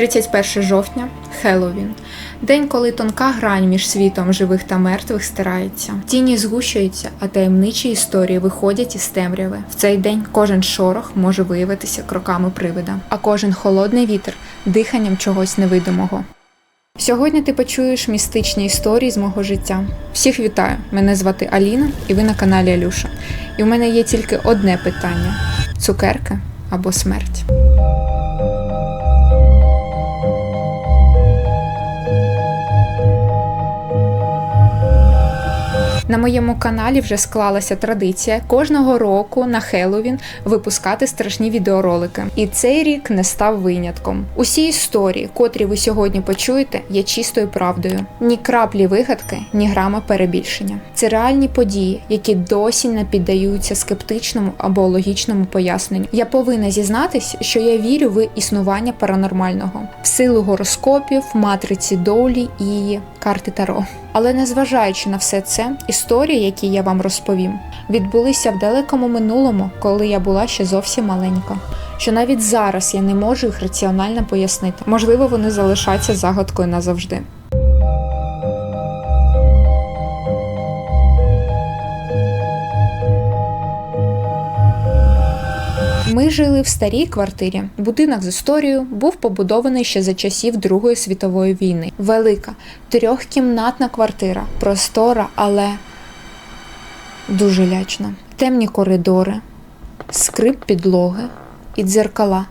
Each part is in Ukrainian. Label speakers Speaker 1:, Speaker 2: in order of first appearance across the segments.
Speaker 1: 31 жовтня Хеллоуін. День, коли тонка грань між світом живих та мертвих стирається. Тіні згущуються, а таємничі історії виходять із темряви. В цей день кожен шорох може виявитися кроками привида, а кожен холодний вітер диханням чогось невидимого. Сьогодні ти почуєш містичні історії з мого життя. Всіх вітаю! Мене звати Аліна, і ви на каналі Алюша. І в мене є тільки одне питання: цукерки або смерть. На моєму каналі вже склалася традиція кожного року на Хеллоуін випускати страшні відеоролики. І цей рік не став винятком. Усі історії, котрі ви сьогодні почуєте, є чистою правдою. Ні краплі вигадки, ні грама перебільшення. Це реальні події, які досі не піддаються скептичному або логічному поясненню. Я повинна зізнатись, що я вірю в існування паранормального, в силу гороскопів, матриці долі і карти Таро. Але незважаючи на все це, історії, які я вам розповім, відбулися в далекому минулому, коли я була ще зовсім маленька. Що навіть зараз я не можу їх раціонально пояснити. Можливо, вони залишаться загадкою назавжди. Ми жили в старій квартирі. Будинок з історією був побудований ще за часів Другої світової війни. Велика трьохкімнатна квартира, простора, але дуже лячна. Темні коридори, скрип підлоги і дзеркала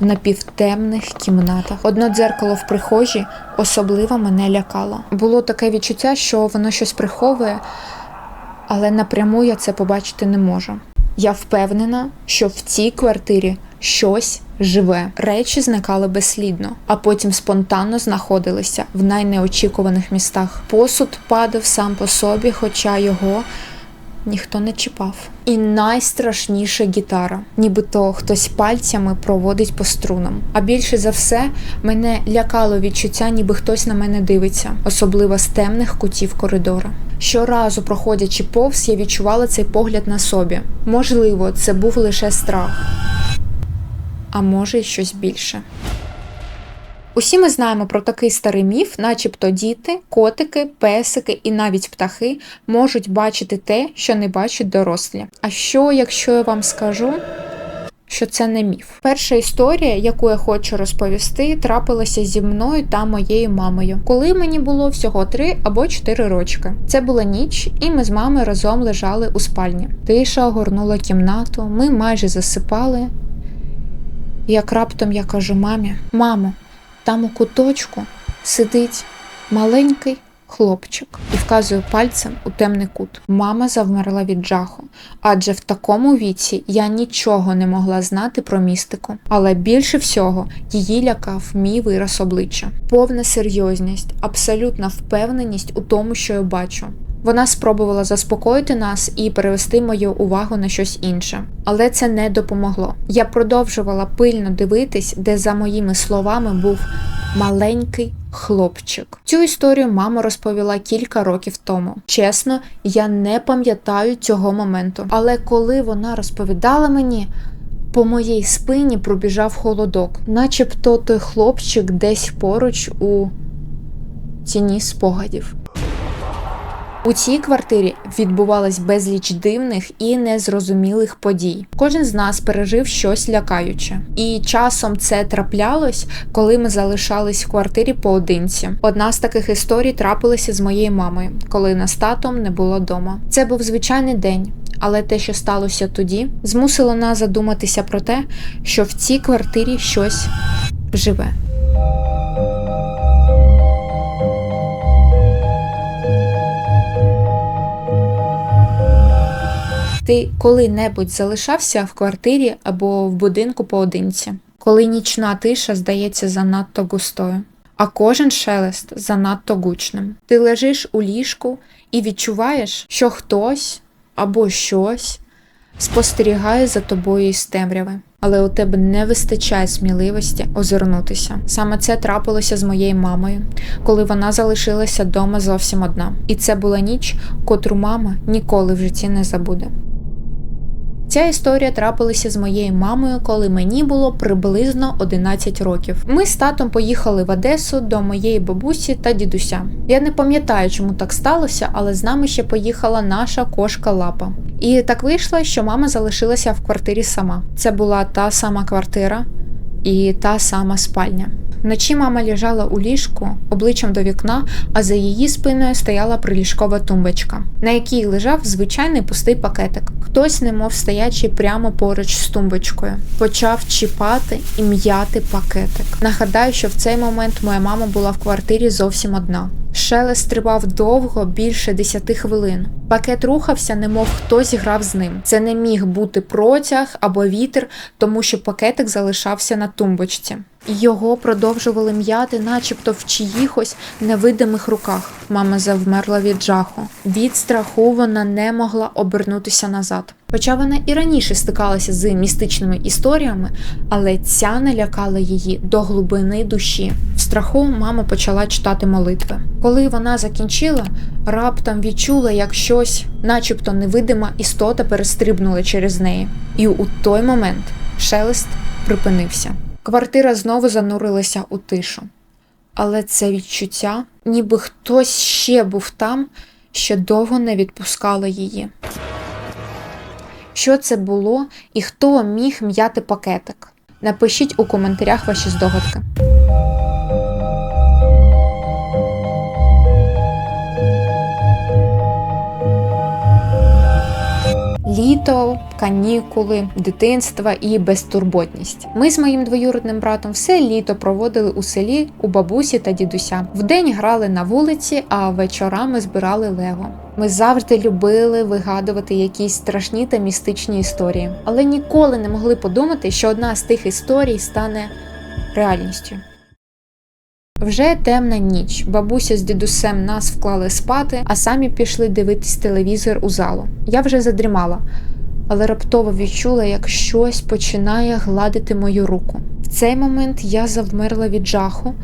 Speaker 1: в напівтемних кімнатах. Одно дзеркало в прихожій особливо мене лякало. Було таке відчуття, що воно щось приховує, але напряму я це побачити не можу. Я впевнена, що в цій квартирі щось живе. Речі зникали безслідно, а потім спонтанно знаходилися в найнеочікуваних містах. Посуд падав сам по собі, хоча його ніхто не чіпав. І найстрашніша гітара, нібито хтось пальцями проводить по струнам. А більше за все мене лякало відчуття, ніби хтось на мене дивиться, особливо з темних кутів коридора. Щоразу, проходячи повз, я відчувала цей погляд на собі. Можливо, це був лише страх, а може й щось більше. Усі ми знаємо про такий старий міф, начебто діти, котики, песики і навіть птахи можуть бачити те, що не бачать дорослі. А що, якщо я вам скажу? Що це не міф. Перша історія, яку я хочу розповісти, трапилася зі мною та моєю мамою, коли мені було всього 3 або 4 рочки. Це була ніч, і ми з мамою разом лежали у спальні. Тиша огорнула кімнату, ми майже засипали. Як раптом я кажу мамі: мамо, там у куточку сидить маленький хлопчик і вказую пальцем у темний кут. Мама завмерла від жаху, адже в такому віці я нічого не могла знати про містику. Але більше всього її лякав мій вираз обличчя, повна серйозність, абсолютна впевненість у тому, що я бачу. Вона спробувала заспокоїти нас і перевести мою увагу на щось інше, але це не допомогло. Я продовжувала пильно дивитись, де за моїми словами був маленький хлопчик. Цю історію мама розповіла кілька років тому. Чесно, я не пам'ятаю цього моменту. Але коли вона розповідала мені. По моїй спині пробіжав холодок, начебто той хлопчик десь поруч у тіні спогадів. У цій квартирі відбувалось безліч дивних і незрозумілих подій. Кожен з нас пережив щось лякаюче, і часом це траплялось, коли ми залишались в квартирі поодинці. Одна з таких історій трапилася з моєю мамою, коли нас татом не було вдома. Це був звичайний день. Але те, що сталося тоді, змусило нас задуматися про те, що в цій квартирі щось живе. Ти коли-небудь залишався в квартирі або в будинку поодинці, коли нічна тиша здається занадто густою, а кожен шелест занадто гучним. Ти лежиш у ліжку і відчуваєш, що хтось або щось спостерігає за тобою із темряви. Але у тебе не вистачає сміливості озирнутися. Саме це трапилося з моєю мамою, коли вона залишилася вдома зовсім одна. І це була ніч, котру мама ніколи в житті не забуде. Ця історія трапилася з моєю мамою, коли мені було приблизно 11 років. Ми з татом поїхали в Одесу до моєї бабусі та дідуся. Я не пам'ятаю, чому так сталося, але з нами ще поїхала наша кошка лапа. І так вийшло, що мама залишилася в квартирі сама. Це була та сама квартира і та сама спальня. Вночі мама лежала у ліжку обличчям до вікна, а за її спиною стояла приліжкова тумбочка, на якій лежав звичайний пустий пакетик. Хтось, немов стоячи прямо поруч з тумбочкою, почав чіпати і м'яти пакетик. Нагадаю, що в цей момент моя мама була в квартирі зовсім одна. Шелест тривав довго, більше 10 хвилин. Пакет рухався, немов хтось грав з ним. Це не міг бути протяг або вітер, тому що пакетик залишався на тумбочці. Його продовжували м'яти, начебто в чиїхось невидимих руках. Мама завмерла від жаху. Від страху вона не могла обернутися назад. Хоча вона і раніше стикалася з містичними історіями, але ця налякала її до глибини душі. В страху мама почала читати молитви. Коли вона закінчила, раптом відчула, як щось, начебто невидима істота, перестрибнула через неї. І у той момент шелест припинився. Квартира знову занурилася у тишу. Але це відчуття, ніби хтось ще був там, що довго не відпускало її. Що це було і хто міг м'яти пакетик? Напишіть у коментарях ваші здогадки. Літо, канікули, дитинство і безтурботність. Ми з моїм двоюродним братом все літо проводили у селі у бабусі та дідуся. Вдень грали на вулиці, а вечорами збирали лего. Ми завжди любили вигадувати якісь страшні та містичні історії, але ніколи не могли подумати, що одна з тих історій стане реальністю. Вже темна ніч. Бабуся з дідусем нас вклали спати, а самі пішли дивитись телевізор у залу. Я вже задрімала, але раптово відчула, як щось починає гладити мою руку. В цей момент я завмерла від жаху,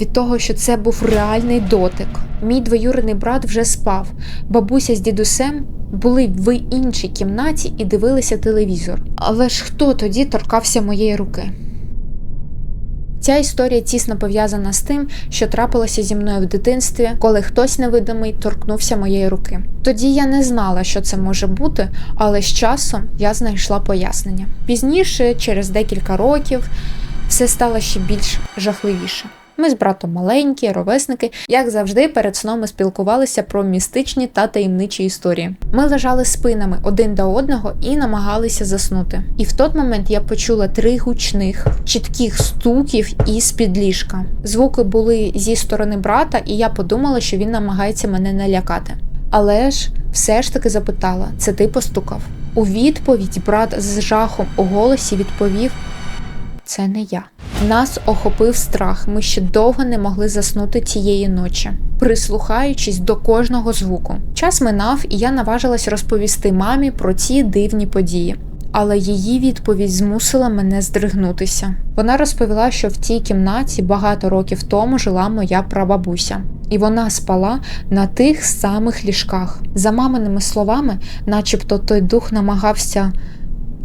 Speaker 1: від того, що це був реальний дотик. Мій двоюрідний брат вже спав. Бабуся з дідусем були в іншій кімнаті і дивилися телевізор. Але ж хто тоді торкався моєї руки? Ця історія тісно пов'язана з тим, що трапилося зі мною в дитинстві, коли хтось невидимий торкнувся моєї руки. Тоді я не знала, що це може бути, але з часом я знайшла пояснення. Пізніше, через декілька років, все стало ще більш жахливіше. Ми з братом маленькі, ровесники, як завжди, перед сном ми спілкувалися про містичні та таємничі історії. Ми лежали спинами один до одного і намагалися заснути. І в той момент я почула три гучних, чітких стуків із під ліжка. Звуки були зі сторони брата, і я подумала, що він намагається мене налякати. Але ж все ж таки запитала: це ти постукав? У відповідь брат з жахом у голосі відповів: Це не я. Нас охопив страх. Ми ще довго не могли заснути цієї ночі, прислухаючись до кожного звуку. Час минав, і я наважилась розповісти мамі про ці дивні події. Але її відповідь змусила мене здригнутися. Вона розповіла, що в цій кімнаті багато років тому жила моя прабабуся, і вона спала на тих самих ліжках. За маминими словами, начебто той дух намагався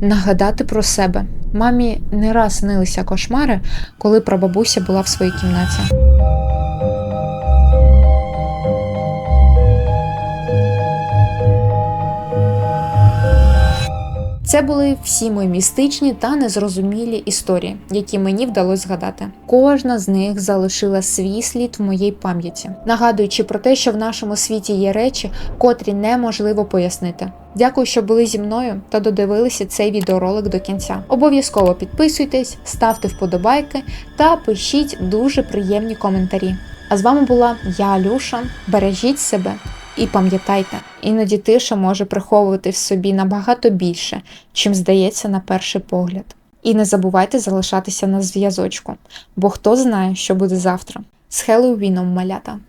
Speaker 1: нагадати про себе. Мамі не раз снилися кошмари, коли прабабуся була в своїй кімнаті. Це були всі мої містичні та незрозумілі історії, які мені вдалося згадати. Кожна з них залишила свій слід в моїй пам'яті, нагадуючи про те, що в нашому світі є речі, котрі неможливо пояснити. Дякую, що були зі мною та додивилися цей відеоролик до кінця. Обов'язково підписуйтесь, ставте вподобайки та пишіть дуже приємні коментарі. А з вами була я, Алюша. Бережіть себе і пам'ятайте, іноді тиша може приховувати в собі набагато більше, чим здається на перший погляд. І не забувайте залишатися на зв'язочку, бо хто знає, що буде завтра. З Хеллоуіном малята!